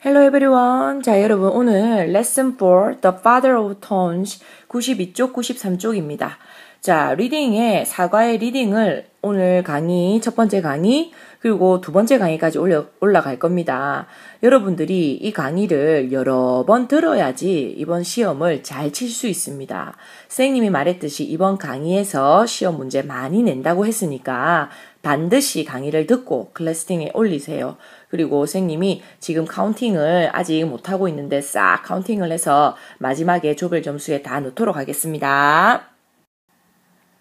Hello everyone. 자, 여러분 오늘 lesson 4 The Father of Tones 92쪽 93쪽입니다. 자, 리딩의 사과의 리딩을 오늘 강의 첫 번째 강의 그리고 두 번째 강의까지 올려, 올라갈 겁니다. 여러분들이 이 강의를 여러 번 들어야지 이번 시험을 잘 칠 수 있습니다. 선생님이 말했듯이 이번 강의에서 시험 문제 많이 낸다고 했으니까 반드시 강의를 듣고 클래스팅에 올리세요. 그리고 선생님이 지금 카운팅을 아직 못하고 있는데 싹 카운팅을 해서 마지막에 조별 점수에 다 넣도록 하겠습니다.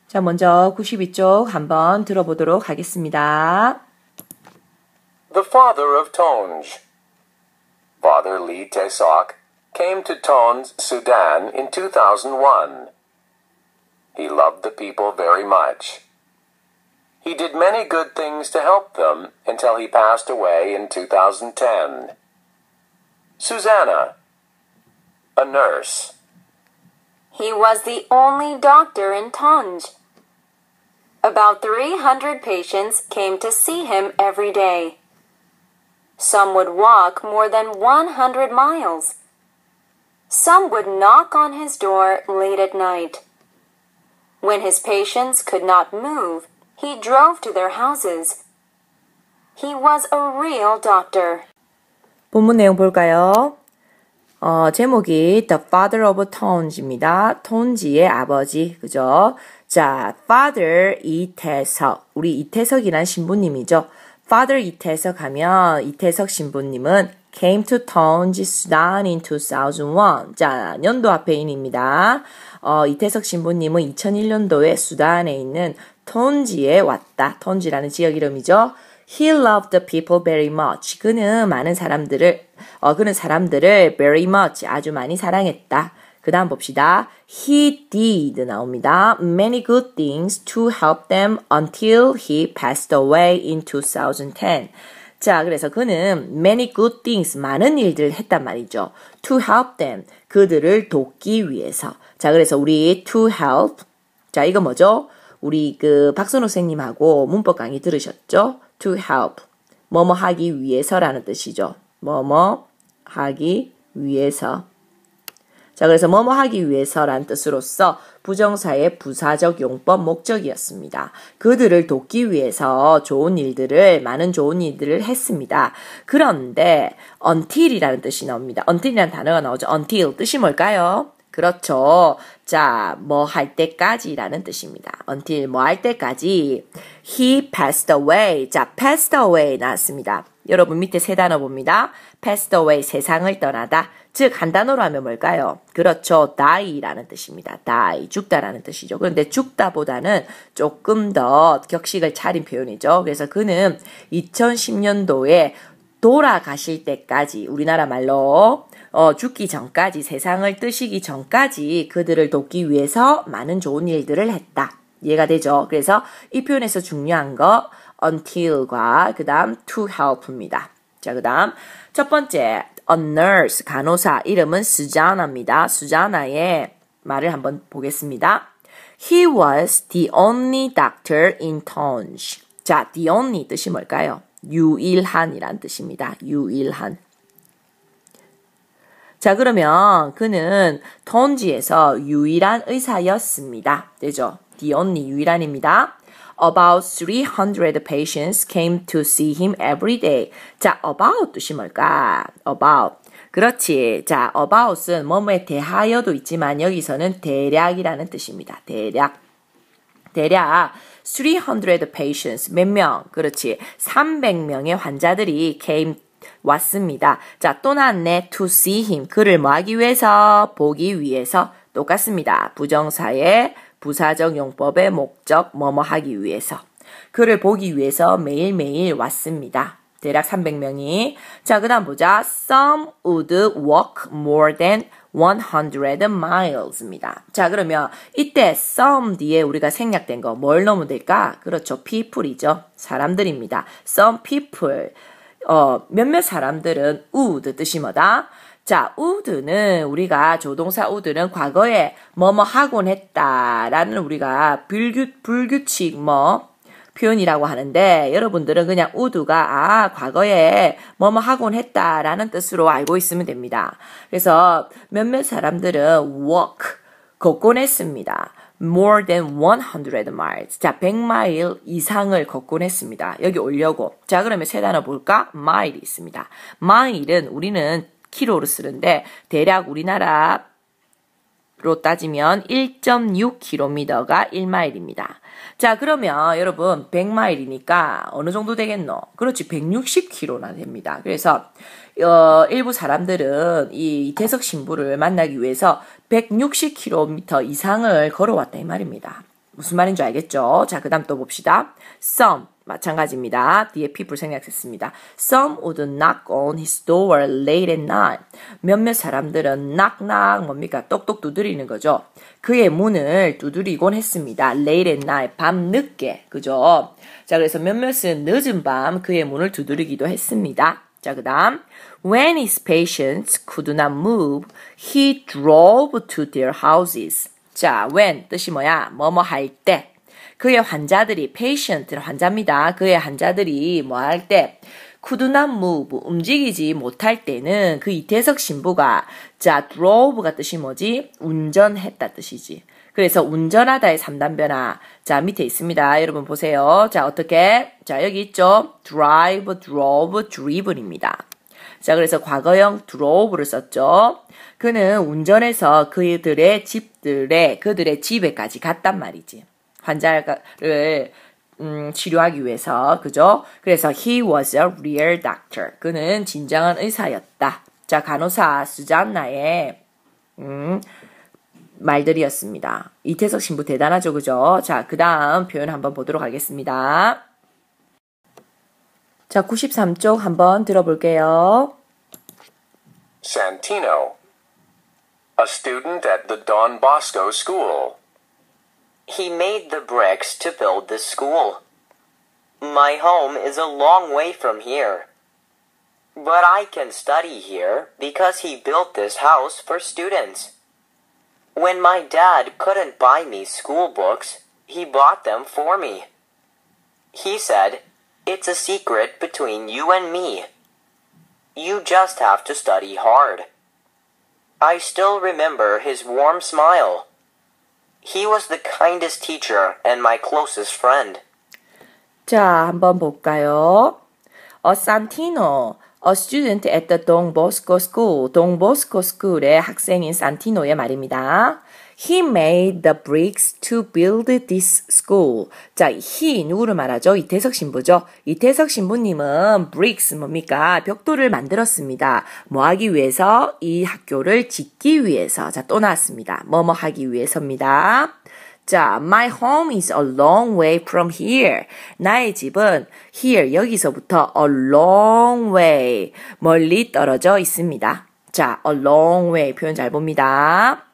자, 먼저 92쪽 한번 들어보도록 하겠습니다. The father of Tonj. Father Lee Tae-sok came to Tonj, Sudan in 2001. He loved the people very much. He did many good things to help them until he passed away in 2010. Susanna, a nurse. He was the only doctor in Tonj. About 300 patients came to see him every day. Some would walk more than 100 miles. Some would knock on his door late at night. When his patients could not move, he drove to their houses. He was a real doctor. 본문 내용 볼까요? 어, 제목이 The Father of Towns입니다. 톤지의 아버지, 그죠? 자, Father 이태석. 우리 이태석이란 신부님이죠. Father 이태석 하면 이태석 신부님은 came to Tonji, Sudan in 2001. 자, 연도 앞에 인입니다. 어, 이태석 신부님은 2001년도에 수단에 있는 톤지에 왔다. 톤지라는 지역 이름이죠. He loved the people very much. 그는 많은 사람들을, 어, 그는 사람들을 very much 아주 많이 사랑했다. 그 다음 봅시다. He did 나옵니다. Many good things to help them until he passed away in 2010. 자, 그래서 그는 many good things, 많은 일들을 했단 말이죠. To help them, 그들을 돕기 위해서. 자, 그래서 우리 to help. 자, 이거 뭐죠? 우리 그 박선호 선생님하고 문법 강의 들으셨죠? To help. 뭐뭐 하기 위해서라는 뜻이죠. 뭐뭐 하기 위해서. 자, 그래서 뭐뭐 하기 위해서란 뜻으로서 부정사의 부사적 용법 목적이었습니다. 그들을 돕기 위해서 좋은 일들을, 많은 좋은 일들을 했습니다. 그런데 until이라는 뜻이 나옵니다. until이라는 단어가 나오죠. until 뜻이 뭘까요? 그렇죠. 자, 뭐 할 때까지라는 뜻입니다. until 뭐 할 때까지. He passed away. 자, passed away 나왔습니다. 여러분 밑에 세 단어 봅니다. passed away 세상을 떠나다. 즉 한 단어로 하면 뭘까요? 그렇죠. die라는 뜻입니다. die 죽다라는 뜻이죠. 그런데 죽다보다는 조금 더 격식을 차린 표현이죠. 그래서 그는 2010년도에 돌아가실 때까지 우리나라 말로 어, 죽기 전까지 세상을 뜨시기 전까지 그들을 돕기 위해서 많은 좋은 일들을 했다. 이해가 되죠? 그래서 이 표현에서 중요한 거 until과 그 다음 to help입니다. 자, 그 다음 첫 번째 a nurse 간호사 이름은 수자나입니다. 수자나의 말을 한번 보겠습니다. He was the only doctor in Tonj. 자, the only 뜻이 뭘까요? 유일한이란 뜻입니다. 유일한. 자, 그러면 그는 톤지에서 유일한 의사였습니다. 되죠? The only 유일한입니다. About 300 patients came to see him every day. 자, about 뜻이 뭘까? About. 그렇지. 자, about은 뭐뭐에 대하여도 있지만 여기서는 대략이라는 뜻입니다. 대략. 대략 300 patients 몇 명? 그렇지. 300명의 환자들이 came 왔습니다. 자, 또 나왔네. to see him. 그를 뭐 하기 위해서? 보기 위해서. 똑같습니다. 부정사의 부사적 용법의 목적 뭐뭐 하기 위해서. 그를 보기 위해서 매일매일 왔습니다. 대략 300명이. 자, 그 다음 보자. Some would walk more than 100 miles입니다. 자, 그러면 이때 some 뒤에 우리가 생략된 거 뭘 넣으면 될까? 그렇죠. people이죠. 사람들입니다. Some people. 어, 몇몇 사람들은 would 뜻이 뭐다? 자, would는 우리가 조동사 would는 과거에 뭐뭐 하곤 했다라는 우리가 불규, 불규칙 뭐 표현이라고 하는데 여러분들은 그냥 would가 아 과거에 뭐뭐 하곤 했다라는 뜻으로 알고 있으면 됩니다. 그래서 몇몇 사람들은 walk 걷곤 했습니다. More than 100 miles. 자, 100마일 이상을 걷곤 했습니다. 여기 올려고. 자, 그러면 세 단어 볼까? mile이 있습니다. mile은 우리는 키로로 쓰는데 대략 우리나라 로 따지면 1.6km가 1마일입니다. 자, 그러면 여러분 100마일이니까 어느 정도 되겠노? 그렇지, 160km나 됩니다. 그래서 어, 일부 사람들은 이 이태석 신부를 만나기 위해서 160km 이상을 걸어왔다 이 말입니다. 무슨 말인지 알겠죠? 자, 그 다음 또 봅시다. some 마찬가지입니다. 뒤에 people 생략했습니다. Some would knock on his door late at night. 몇몇 사람들은 knock knock 뭡니까? 똑똑 두드리는 거죠. 그의 문을 두드리곤 했습니다. late at night. 밤 늦게. 그죠? 자, 그래서 몇몇은 늦은 밤 그의 문을 두드리기도 했습니다. 자, 그 다음. When his patients could not move, he drove to their houses. 자, when 뜻이 뭐야? 뭐뭐 할 때. 그의 환자들이 patient 환자입니다. 그의 환자들이 뭐 할 때 could not move 움직이지 못할 때는 그 이태석 신부가 자 drove가 뜻이 뭐지? 운전했다 뜻이지. 그래서 운전하다의 3단 변화. 자, 밑에 있습니다. 여러분 보세요. 자, 어떻게? 자, 여기 있죠? drive, drove, driven입니다. 자, 그래서 과거형 drove를 썼죠. 그는 운전해서 그들의 집들의, 그들의 집에까지 갔단 말이지. 환자를 음, 치료하기 위해서 그죠? 그래서 he was a real doctor. 그는 진정한 의사였다. 자 간호사 수잔나의 음, 말들이었습니다. 이태석 신부 대단하죠, 그죠? 자, 그 다음 표현 한번 보도록 하겠습니다. 자, 93쪽 한번 들어볼게요. Santino, a student at the Don Bosco School. He made the bricks to build this school. My home is a long way from here. But I can study here because he built this house for students. When my dad couldn't buy me school books, he bought them for me. He said, It's a secret between you and me. You just have to study hard. I still remember his warm smile. He was the kindest teacher and my closest friend. 자, 한번 볼까요? A Santino, a student at the Don Bosco School. Don Bosco School의 학생인 산티노의 말입니다. He made the bricks to build this school. 자, he 누구를 말하죠? 이태석 신부죠. 이태석 신부님은 bricks 뭡니까? 벽돌을 만들었습니다. 뭐 하기 위해서? 이 학교를 짓기 위해서. 자, 또 나왔습니다. 뭐뭐 하기 위해서입니다. 자, my home is a long way from here. 나의 집은 here 여기서부터 a long way 멀리 떨어져 있습니다. 자, a long way 표현 잘 봅니다.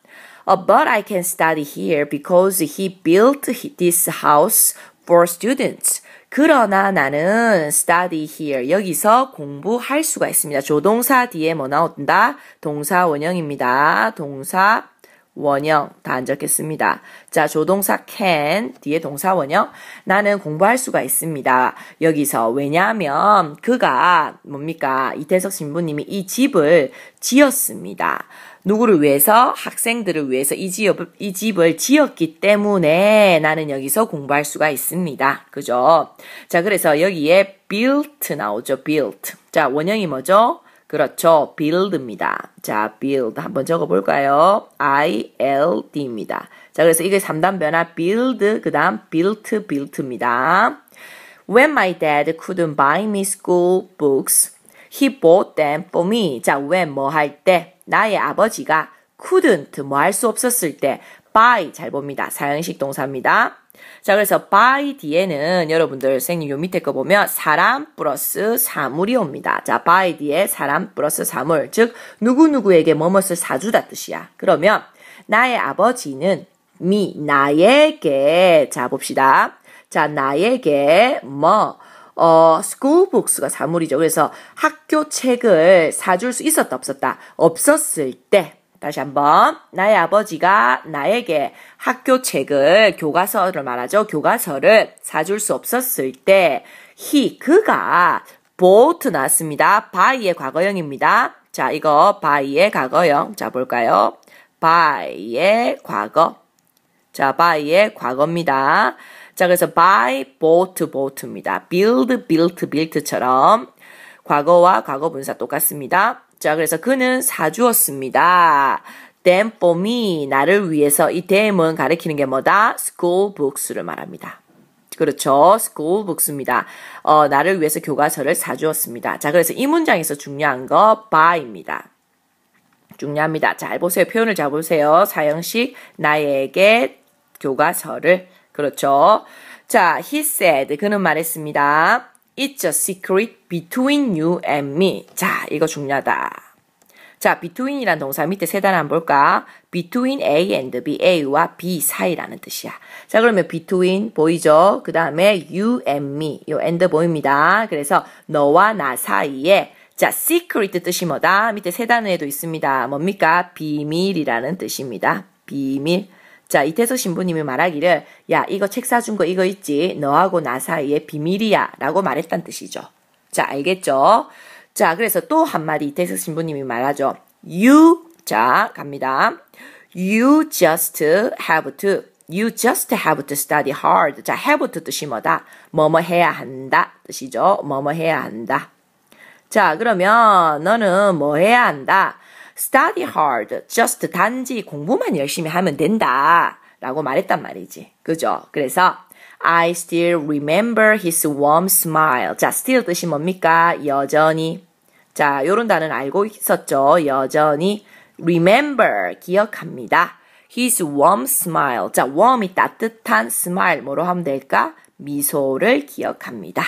Uh, but I can study here because he built this house for students. 그러나 나는 study here 여기서 공부할 수가 있습니다. 조동사 뒤에 뭐 나온다? 동사 원형입니다. 동사 원형 다 안 적겠습니다. 자, 조동사 can 뒤에 동사 원형 나는 공부할 수가 있습니다. 여기서 왜냐하면 그가 뭡니까 이태석 신부님이 이 집을 지었습니다. 누구를 위해서 학생들을 위해서 이 집을 이 집을 지었기 때문에 나는 여기서 공부할 수가 있습니다. 그죠? 자, 그래서 여기에 built 나오죠. built. 자, 원형이 뭐죠? 그렇죠. build입니다. 자, build 한번 적어 볼까요? I-L-D입니다. 자, 그래서 이게 3단 변화 build, 그 다음 built, built입니다. When my dad couldn't buy me school books, he bought them for me. 자, when 뭐 할 때? 나의 아버지가 couldn't 뭐 할 수 없었을 때 buy 잘 봅니다. 사형식 동사입니다. 자, 그래서 by 뒤에는 여러분들 선생님 요 밑에 거 보면 사람 플러스 사물이 옵니다. 자, by 뒤에 사람 플러스 사물. 즉, 누구누구에게 뭐뭇을 사주다 뜻이야. 그러면 나의 아버지는 미, 나에게, 자, 봅시다. 자, 나에게 뭐, 어, school books가 사물이죠. 그래서 학교 책을 사줄 수 있었다, 없었다? 없었을 때, 다시 한번. 나의 아버지가 나에게 학교 책을, 교과서를 말하죠. 교과서를 사줄 수 없었을 때, he, 그가 bought 나왔습니다. by의 과거형입니다. 자, 이거 by의 과거형. 자, 볼까요? by의 과거. 자, by의 과거입니다. 자, 그래서 buy, bought, bought입니다. build, built, built처럼 과거와 과거 분사 똑같습니다. 자, 그래서 그는 사주었습니다. Then for me, 나를 위해서 이 then은 가리키는 게 뭐다? school books를 말합니다. 그렇죠. school books입니다. 어, 나를 위해서 교과서를 사주었습니다. 자, 그래서 이 문장에서 중요한 거 by입니다. 중요합니다. 잘 보세요. 표현을 잘 보세요. 사형식 나에게 교과서를 그렇죠. 자, he said 그는 말했습니다. It's a secret between you and me. 자, 이거 중요하다. 자, between이란 동사 밑에 세 단어 한번 볼까? between A and B, A와 B 사이라는 뜻이야. 자, 그러면 between 보이죠? 그 다음에 you and me, 요 and 보입니다. 그래서 너와 나 사이에 자, secret 뜻이 뭐다? 밑에 세 단어에도 있습니다. 뭡니까? 비밀이라는 뜻입니다. 비밀. 자, 이태석 신부님이 말하기를, 야, 이거 책 사준 거 이거 있지? 너하고 나 사이에 비밀이야. 라고 말했단 뜻이죠. 자, 알겠죠? 자, 그래서 또 한마디 이태석 신부님이 말하죠. You, 자, 갑니다. You just have to, you just have to study hard. 자, have to 뜻이 뭐다? 뭐뭐 해야 한다. 뜻이죠. 뭐뭐 해야 한다. 자, 그러면 너는 뭐 해야 한다? Study hard. just 단지 공부만 열심히 하면 된다. 라고 말했단 말이지. 그죠? 그래서 I still remember his warm smile. 자, still 뜻이 뭡니까? 여전히. 자, 요런 단어는 알고 있었죠? 여전히. remember, 기억합니다. his warm smile. 자, warm이 따뜻한 smile. 뭐로 하면 될까? 미소를 기억합니다.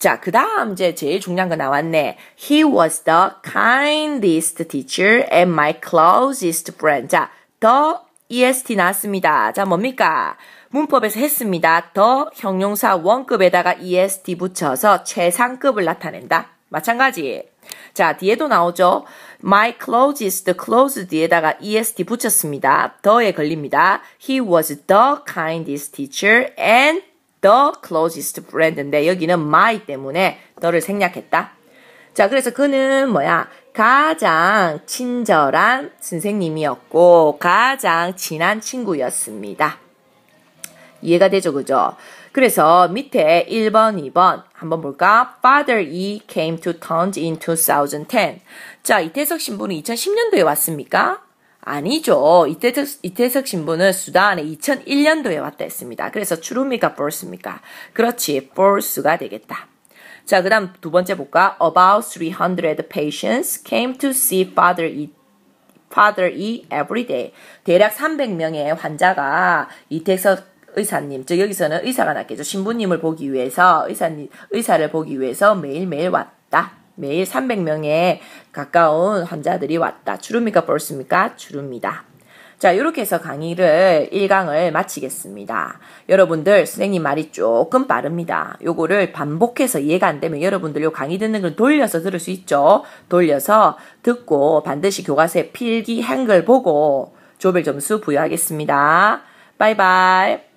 자, 그 다음 이제 제일 중요한 거 나왔네. He was the kindest teacher and my closest friend. 자, 더 EST 나왔습니다. 자, 뭡니까? 문법에서 했습니다. 더 형용사 원급에다가 EST 붙여서 최상급을 나타낸다. 마찬가지. 자, 뒤에도 나오죠. My closest, close 뒤에다가 est 붙였습니다. 더에 걸립니다. He was the kindest teacher and the closest friend인데 여기는 my 때문에 더를 생략했다. 자, 그래서 그는 뭐야? 가장 친절한 선생님이었고 가장 친한 친구였습니다. 이해가 되죠, 그죠? 그래서 밑에 1번, 2번 한번 볼까? Father E came to Tonge in 2010. 자, 이태석 신부는 2010년도에 왔습니까? 아니죠. 이태석, 이태석 신부는 수단에 2001년도에 왔다 했습니다. 그래서 추루미가 false입니까? 그렇지, false가 되겠다. 자, 그 다음 두 번째 볼까? About 300 patients came to see Father E Father E every day. 대략 300명의 환자가 이태석 의사님, 즉 여기서는 의사가 낫겠죠. 신부님을 보기 위해서 의사님 의사를 보기 위해서 매일매일 왔다. 매일 300명에 가까운 환자들이 왔다. 주름이가 벌습니까? 주름이다. 자, 이렇게 해서 강의를 1강을 마치겠습니다. 여러분들, 선생님 말이 조금 빠릅니다. 요거를 반복해서 이해가 안 되면 여러분들 요 강의 듣는 걸 돌려서 들을 수 있죠? 돌려서 듣고 반드시 교과서에 필기 한글 보고 조별 점수 부여하겠습니다. 바이바이.